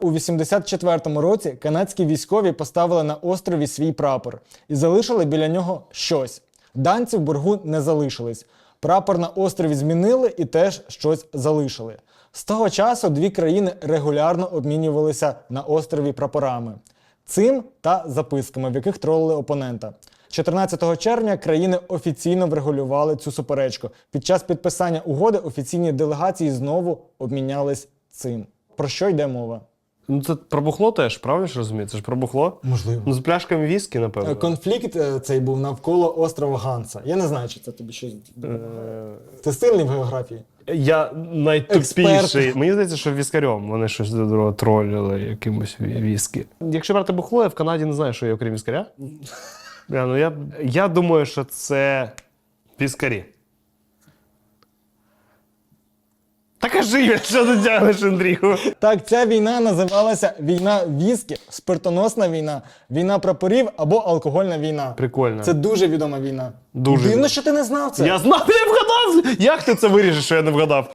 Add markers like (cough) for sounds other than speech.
У 84-му році канадські військові поставили на острові свій прапор і залишили біля нього щось. Данці в боргу не залишились. Прапор на острові змінили і теж щось залишили. З того часу дві країни регулярно обмінювалися на острові прапорами. Цим та записками, в яких тролили опонента. 14 червня країни офіційно врегулювали цю суперечку. Під час підписання угоди офіційні делегації знову обмінялись цим. Про що йде мова? Ну це про бухло теж, правильно ж розумієте? Це ж про бухло. Можливо. Ну, з пляшками віскі, напевно. Конфлікт е, цей був навколо острова Ганса. Я не знаю, чи це тобі щось. Е, Ти сильний в географії? Я найтупіший. Експерт. Мені здається, що віскарем вони щось до другого троліли якимось ві- віскі. Якщо брати бухло, я в Канаді не знаю, що є окрім віскаря. (laughs) Бля, ну я, я думаю, що це віскарі. Та кажи, що ти тягнеш, Андрію? Так, ця війна називалася війна віскі, спиртоносна війна, війна прапорів або алкогольна війна. Прикольно. Це дуже відома війна. Дуже Дивно, що ти не знав це. Я знав, я вгадав! Як ти це вирішиш, що я не вгадав?